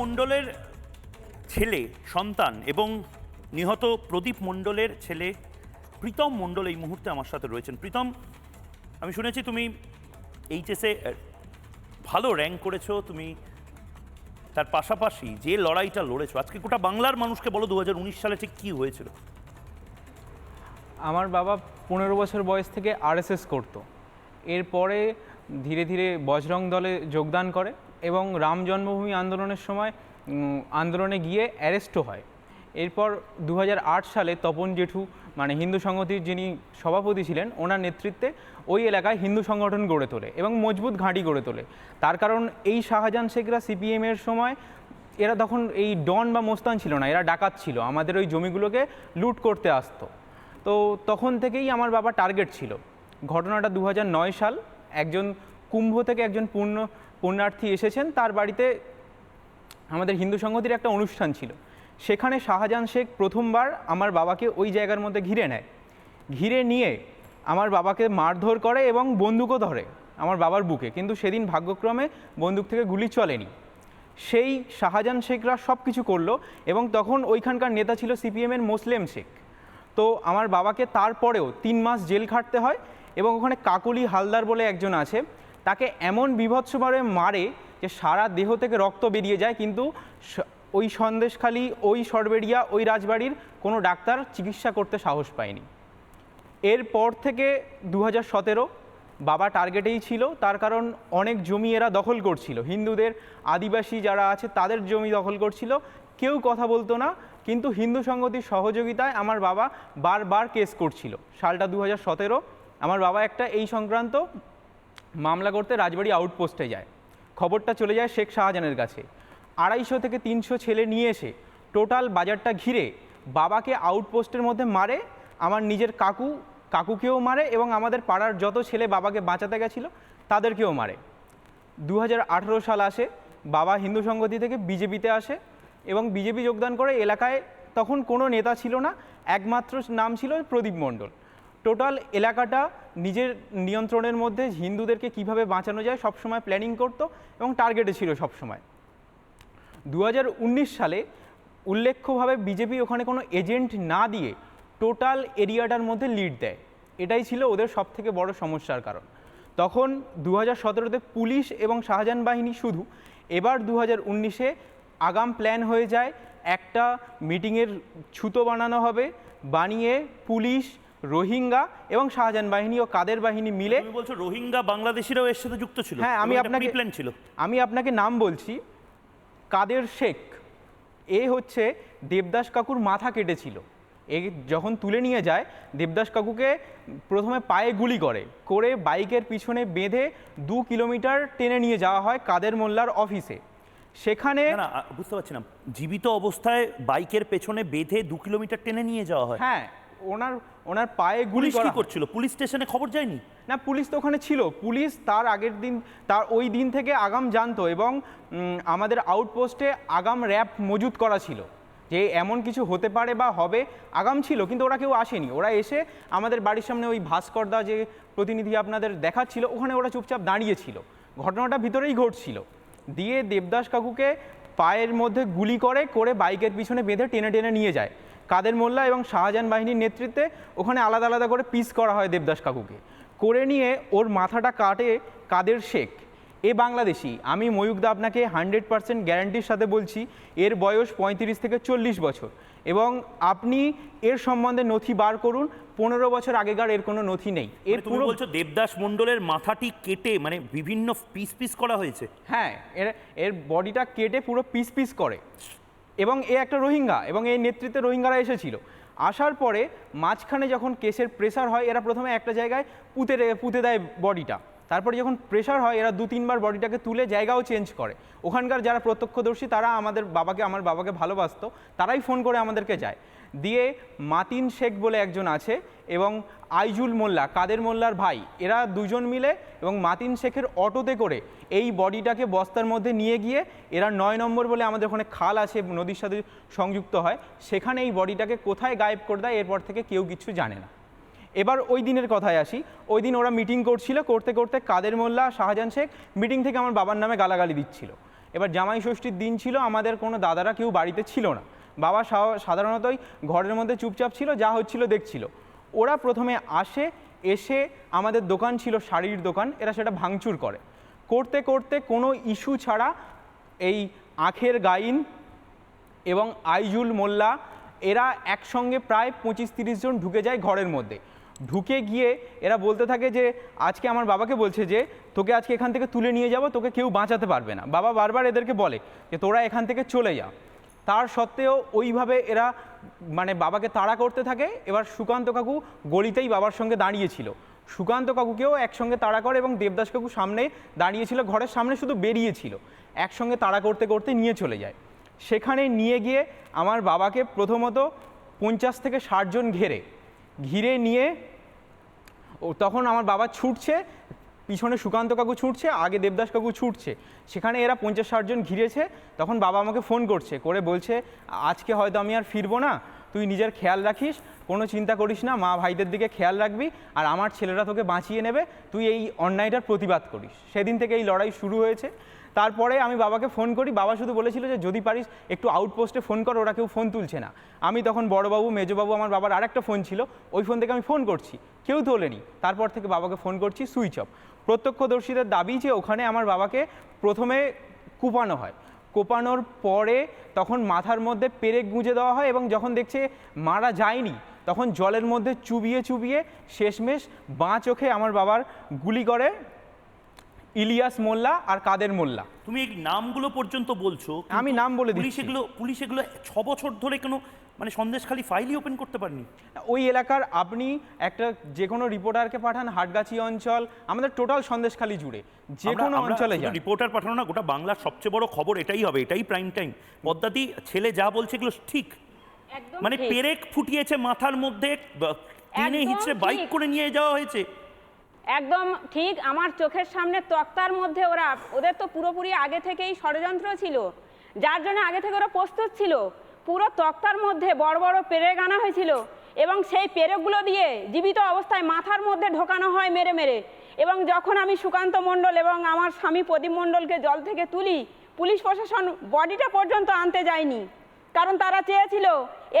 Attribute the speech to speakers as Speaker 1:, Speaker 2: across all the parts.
Speaker 1: মণ্ডলের ছেলে, সন্তান এবং নিহত প্রদীপ মণ্ডলের ছেলে প্রীতম মণ্ডল এই মুহূর্তে আমার সাথে রয়েছেন। প্রীতম, আমি শুনেছি তুমি এইচএসে ভালো র্যাঙ্ক করেছ, তুমি তার পাশাপাশি যে লড়াইটা লড়েছো, আজকে গোটা বাংলার মানুষকে বলো দু হাজার উনিশ সালে ঠিক কী হয়েছিল?
Speaker 2: আমার বাবা পনেরো বছর বয়স থেকে আরএসএস করতো। এরপরে ধীরে ধীরে বজরং দলে যোগদান করে। এবং রাম জন্মভূমি আন্দোলনের সময় আন্দোলনে গিয়ে অ্যারেস্টও হয়। এরপর দু হাজার আট সালে তপন জেঠু মানে হিন্দু সংগতির যিনি সভাপতি ছিলেন, ওনার নেতৃত্বে ওই এলাকায় হিন্দু সংগঠন গড়ে তোলে এবং মজবুত ঘাঁটি গড়ে তোলে। তার কারণ এই শাহজাহান শেখরা সিপিএমের সময়, এরা তখন এই ডন বা মোস্তান ছিল না, এরা ডাকাত ছিল। আমাদের ওই জমিগুলোকে লুট করতে আসতো। তো তখন থেকেই আমার বাবা টার্গেট ছিল। ঘটনাটা দু সাল, একজন কুম্ভ থেকে একজন পূর্ণ পুণ্যার্থী এসেছেন, তার বাড়িতে আমাদের হিন্দু সংগতির একটা অনুষ্ঠান ছিল। সেখানে শাহজাহান শেখ প্রথমবার আমার বাবাকে ওই জায়গার মধ্যে ঘিরে নেয়। ঘিরে নিয়ে আমার বাবাকে মারধর করে এবং বন্দুকও ধরে আমার বাবার বুকে। কিন্তু সেদিন ভাগ্যক্রমে বন্দুক থেকে গুলি চলেনি। সেই শাহজাহান শেখরা সব কিছু করল এবং তখন ওইখানকার নেতা ছিল সিপিএমের মোসলেম শেখ। তো আমার বাবাকে তারপরেও তিন মাস জেল খাটতে হয় এবং ওখানে কাকলি হালদার বলে একজন আছে তাকে এমন বিভৎসভাবে মারে যে সারা দেহ থেকে রক্ত বেরিয়ে যায়, কিন্তু ওই সন্দেশখালি, ওই সরবেরিয়া, ওই রাজবাড়ির কোনো ডাক্তার চিকিৎসা করতে সাহস পায়নি। এরপর থেকে দু হাজার সতেরো বাবা টার্গেটেই ছিল, তার কারণ অনেক জমি এরা দখল করছিল। হিন্দুদের আদিবাসী যারা আছে, তাদের জমি দখল করছিল। কেউ কথা বলতো না, কিন্তু হিন্দু সংগতির সহযোগিতায় আমার বাবা বারবার কেস করছিল। সালটা দু হাজার সতেরো, আমার বাবা একটা এই সংক্রান্ত মামলা করতে রাজবাড়ি আউটপোস্টে যায়। খবরটা চলে যায় শেখ শাহজাহানের কাছে। আড়াইশো থেকে তিনশো ছেলে নিয়ে এসে টোটাল বাজারটা ঘিরে বাবাকে আউটপোস্টের মধ্যে মারে, আমার নিজের কাকু, কাকুকেও মারে এবং আমাদের পাড়ার যত ছেলে বাবাকে বাঁচাতে গেছিল তাদেরকেও মারে। দু হাজার আঠেরো সাল আসে, বাবা হিন্দু সংগতি থেকে বিজেপিতে আসে এবং বিজেপি যোগদান করে এলাকায় তখন কোনো নেতা ছিল না, একমাত্র নাম ছিল প্রদীপ মণ্ডল। টোটাল এলাকাটা নিজের নিয়ন্ত্রণের মধ্যে হিন্দুদেরকে কীভাবে বাঁচানো যায় সবসময় প্ল্যানিং করতো এবং টার্গেটে ছিল সবসময়। দু হাজার উনিশ সালে উল্লেখ্যভাবে বিজেপি ওখানে কোনো এজেন্ট না দিয়ে টোটাল এরিয়াটার মধ্যে লিড দেয়। এটাই ছিল ওদের সবথেকে বড় সমস্যার কারণ। তখন দু হাজার সতেরোতে পুলিশ এবং শাহজাহান বাহিনী শুধু, এবার দু হাজার উনিশে আগাম প্ল্যান হয়ে যায় একটা মিটিংয়ের ছুতো বানানো হবে, বানিয়ে পুলিশ রোহিঙ্গা এবং শাহজাহান বাহিনী ও কাদের বাহিনী মিলে
Speaker 1: তুমি বলছো রোহিঙ্গা বাংলাদেশিরাও এর সাথে যুক্ত ছিল?
Speaker 2: হ্যাঁ আমি আপনাকে
Speaker 1: প্ল্যান ছিল।
Speaker 2: আমি আপনাকে নাম বলছি কাদের শেখ। এ হচ্ছে দেবদাস কাকুর মাথা কেটেছিল। এ যখন তুলে নিয়ে যায় দেবদাস কাকুকে প্রথমে পায়ে গুলি করে করে বাইকের পিছনে বেঁধে দু কিলোমিটার টেনে নিয়ে যাওয়া হয় কাদের মোল্লার অফিসে। সেখানে
Speaker 1: না বুঝতে পারছি না। জীবিত অবস্থায় বাইকের পেছনে বেঁধে দু কিলোমিটার টেনে নিয়ে যাওয়া হয়?
Speaker 2: হ্যাঁ ওনার ওনার পায়ে গুলি করা
Speaker 1: কি করছিল? পুলিশ স্টেশনে খবর যায়নি?
Speaker 2: না পুলিশ তো ওখানে ছিল। পুলিশ তার আগের দিন তার ওই দিন থেকে আগাম জানতো এবং আমাদের আউটপোস্টে আগাম র্যাপ মজুত করা ছিল যে এমন কিছু হতে পারে বা হবে আগাম ছিল কিন্তু ওরা কেউ আসেনি। ওরা এসে আমাদের বাড়ির সামনে ওই ভাস্করদা যে প্রতিনিধি আপনাদের দেখাচ্ছিল ওখানে ওরা চুপচাপ দাঁড়িয়েছিল ঘটনাটা ভিতরেই ঘটছিল। দিয়ে দেবদাস কাকুকে পায়ের মধ্যে গুলি করে করে বাইকের পিছনে বেঁধে টেনে টেনে নিয়ে যায়। কাদের মোল্লা এবং শাহজাহান বাহিনীর নেতৃত্বে ওখানে আলাদা আলাদা করে পিস করা হয় দেবদাস কাকুকে। করে নিয়ে ওর মাথাটা কাটে কাদের শেখ। এ বাংলাদেশি আমি ময়ূকদা আপনাকে হান্ড্রেড পার্সেন্ট গ্যারান্টির সাথে বলছি এর বয়স পঁয়ত্রিশ থেকে চল্লিশ বছর। এবং আপনি এর সম্বন্ধে নথি বার করুন পনেরো বছর আগেকার এর কোনো নথি নেই। এর
Speaker 1: মানে
Speaker 2: পুরো
Speaker 1: বলছো দেবদাস মণ্ডলের মাথাটি কেটে মানে বিভিন্ন পিস পিস করা হয়েছে?
Speaker 2: হ্যাঁ এর এর বডিটা কেটে পুরো পিস পিস করে। এবং এ একটা রোহিঙ্গা এবং এই নেতৃত্বে রোহিঙ্গারা এসেছিল। আসার পরে মাঝখানে যখন কেসের প্রেসার হয়, এরা প্রথমে একটা জায়গায় পুঁতে পুঁতে দেয় বডিটা তারপরে যখন প্রেশার হয়, এরা দু তিনবার বডিটাকে তুলে জায়গাও চেঞ্জ করে। ওখানকার যারা প্রত্যক্ষদর্শী, তারা আমাদের বাবাকে, আমার বাবাকে ভালোবাসতো, তারাই ফোন করে আমাদেরকে যায়। দিয়ে মাতিন শেখ বলে একজন আছে এবং আইজুল মোল্লা, কাদের মোল্লার ভাই, এরা দুজন মিলে এবং মাতিন শেখের অটোতে করে এই বডিটাকে বস্তার মধ্যে নিয়ে গিয়ে এরা নয় নম্বর বলে আমাদের ওখানে খাল আছে, নদীর সাথে সংযুক্ত হয়, সেখানে এই বডিটাকে কোথায় গায়েব করে দেয় এরপর থেকে কেউ কিছু জানে না। এবার ওই দিনের কথায় আসি, ওই দিন ওরা মিটিং করছিল, করতে করতে কাদের মোল্লা, শাহজাহান শেখ মিটিং থেকে আমার বাবার নামে গালাগালি দিচ্ছিল। এবার জামাই ষষ্ঠীর দিন ছিল, আমাদের কোনো দাদারা কেউ বাড়িতে ছিল না। বাবা সাধারণতই ঘরের মধ্যে চুপচাপ ছিল, যা হচ্ছিল দেখছিল। ওরা প্রথমে আসে, এসে আমাদের দোকান ছিল, শাড়ির দোকান, এরা সেটা ভাঙচুর করে। করতে করতে কোনো ইস্যু ছাড়া এই আখের গাইন এবং আইজুল মোল্লা, এরা একসঙ্গে প্রায় পঁচিশ তিরিশ জন ঢুকে যায় ঘরের মধ্যে। ঢুকে গিয়ে এরা বলতে থাকে যে, আজকে আমার বাবাকে বলছে যে, তোকে আজকে এখান থেকে তুলে নিয়ে যাব, তোকে কেউ বাঁচাতে পারবে না। বাবা বারবার এদেরকে বলে যে, তোরা এখান থেকে চলে যা। তার সত্ত্বেও ওইভাবে এরা মানে বাবাকে তাড়া করতে থাকে। এবার সুকান্ত কাকু গলিতেই বাবার সঙ্গে দাঁড়িয়েছিল। সুকান্ত কাকুকেও একসঙ্গে তাড়া করে এবং দেবদাস কাকু সামনে দাঁড়িয়েছিল, ঘরের সামনে শুধু বেরিয়েছিল। একসঙ্গে তাড়া করতে করতে নিয়ে চলে যায়। সেখানে নিয়ে গিয়ে আমার বাবাকে প্রথমত পঞ্চাশ থেকে ষাটজন ঘেরে, ঘিরে নিয়ে ও তখন আমার বাবা ছুটছে পিছনে সুকান্ত কাকু ছুটছে, আগে দেবদাস কাকু ছুটছে। সেখানে এরা পঞ্চাশ ষাট জন ঘিরেছে, তখন বাবা আমাকে ফোন করছে, করে বলছে, আজকে হয়তো আমি আর ফিরবো না, তুই নিজের খেয়াল রাখিস, কোনো চিন্তা করিস না, মা ভাইদের দিকে খেয়াল রাখবি, আর আমার ছেলেরা তোকে বাঁচিয়ে নেবে, তুই এই অন্যায়টার প্রতিবাদ করিস। সেদিন থেকে এই লড়াই শুরু হয়েছে। তারপরে আমি বাবাকে ফোন করি, বাবা শুধু বলেছিল যে, যদি পারিস একটু আউটপোস্টে ফোন কর, ওরা কেউ ফোন তুলছে না। আমি তখন বড়বাবু, মেজবাবু, আমার বাবার আরেকটা ফোন ছিল, ওই ফোন থেকে আমি ফোন করছি, কেউ তোলেনি। তারপর থেকে বাবাকে ফোন করছি সুইচ অফ। প্রত্যক্ষদর্শীদের দাবি যে, ওখানে আমার বাবাকে প্রথমে কুপানো হয়। কোপানোর পরে তখন মাথার মধ্যে পেরেক গুঁজে দেওয়া হয় এবং যখন দেখছে মারা যায়নি, তখন জলের মধ্যে চুবিয়ে চুবিয়ে শেষমেশ বাঁ চোখে আমার বাবার গুলি করে ইলিয়াস মোল্লা আর কাদের মোল্লা।
Speaker 1: তুমি এই নামগুলো পর্যন্ত বলছো
Speaker 2: আমি নাম বলে
Speaker 1: পুলিশ
Speaker 2: দিচ্ছি।
Speaker 1: এগুলো পুলিশ এগুলো ছ বছর ধরে কোনো মানে সন্দেশখালি ফাইলই ওপেন করতে পারেনি?
Speaker 2: ওই এলাকার আপনি একটা যে কোনো রিপোর্টারকে পাঠান হাটগাছি অঞ্চল আমাদের টোটাল সন্দেশখালি জুড়ে যে কোনো অঞ্চলে যান।
Speaker 1: রিপোর্টার পাঠানো না গোটা বাংলার সবচেয়ে বড় খবর এটাই হবে এটাই প্রাইম টাইম পদ্মাদি ছেলে যা বলছে এগুলো ঠিক। মানে পেরেক ফুটিয়েছে মাথার মধ্যে টেনে হিচড়ে বাইক করে নিয়ে যাওয়া হয়েছে।
Speaker 3: একদম ঠিক আমার চোখের সামনে তক্তার মধ্যে ওরা, ওদের তো পুরোপুরি আগে থেকেই ষড়যন্ত্র ছিল। যার জন্য আগে থেকে ওরা প্রস্তুত ছিল। পুরো তক্তার মধ্যে বড় বড় পেরেক আনা হয়েছিল এবং সেই পেরেকগুলো দিয়ে জীবিত অবস্থায় মাথার মধ্যে ঢোকানো হয় মেরে মেরে। এবং যখন আমি সুকান্ত মণ্ডল এবং আমার স্বামী প্রদীপ মণ্ডলকে জল থেকে তুলি, পুলিশ প্রশাসন বডিটা পর্যন্ত আনতে যায়নি। কারণ তারা চেয়েছিল,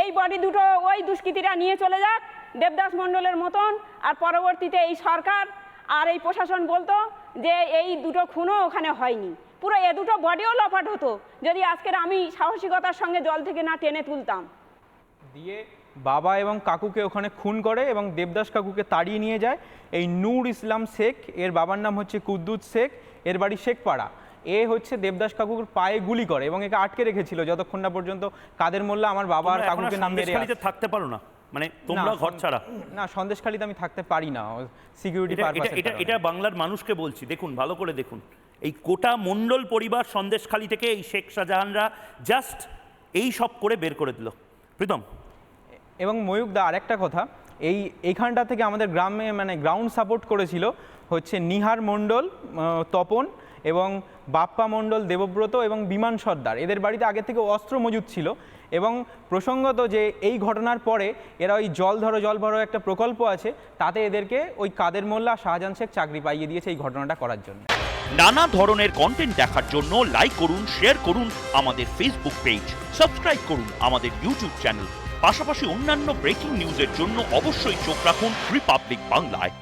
Speaker 3: এই বডি দুটো ওই দুষ্কৃতীরা নিয়ে চলে যাক দেবদাস মণ্ডলের মতন আর পরবর্তীতে এই সরকার আর এই প্রশাসন বলতো যে এই দুটো খুনও ওখানে হয়নি। পুরো এ দুটো বডিও লপাট হতো যদি আজকের আমি সাহসিকতার সঙ্গে জল থেকে না টেনে তুলতাম।
Speaker 2: দিয়ে বাবা এবং কাকুকে ওখানে খুন করে এবং দেবদাস কাকুকে তাড়িয়ে নিয়ে যায়। এই নূর ইসলাম শেখ এর বাবার নাম হচ্ছে কুদ্দুত শেখ এর বাড়ি শেখপাড়া। এ হচ্ছে দেবদাস কাকুর পায়ে গুলি করে এবং একে আটকে রেখেছিল। যতক্ষণ না পর্যন্ত কাদের মোল্লা আমার বাবা আর কাকুকে নাম মেরে
Speaker 1: থাকতে পারো না। মানে তোমরা ঘর ছাড়া।
Speaker 2: না সন্দেশখালিতে আমি থাকতে পারি না সিকিউরিটি
Speaker 1: এটা এটা বাংলার মানুষকে বলছি দেখুন ভালো করে দেখুন। এই কোটা মণ্ডল পরিবার সন্দেশখালি থেকে এই শেখ শাহজাহানরা জাস্ট এই সব করে বের করে দিল। প্রীতম।
Speaker 2: এবং ময়ূকদা আরেকটা কথা এই এইখানটা থেকে আমাদের গ্রামে মানে গ্রাউন্ড সাপোর্ট করেছিল হচ্ছে নিহার মণ্ডল তপন এবং বাপ্পা মণ্ডল দেবব্রত এবং বিমান সর্দার। এদের বাড়িতে আগে থেকে অস্ত্র মজুদ ছিল। এবং প্রসঙ্গত যে এই ঘটনার পরে এরা ওই জল ধরো, জল ভরো একটা প্রকল্প আছে, তাতে এদেরকে ওই কাদের মোল্লা শাহজাহান শেখ চাকরি পাইয়ে দিয়েছে এই ঘটনাটা করার জন্য।
Speaker 4: নানা ধরনের কন্টেন্ট দেখার জন্য লাইক করুন শেয়ার করুন আমাদের ফেসবুক পেজ সাবস্ক্রাইব করুন আমাদের ইউটিউব চ্যানেল পাশাপাশি অন্যান্য ব্রেকিং নিউজের জন্য অবশ্যই চোখ রাখুন রিপাবলিক বাংলায়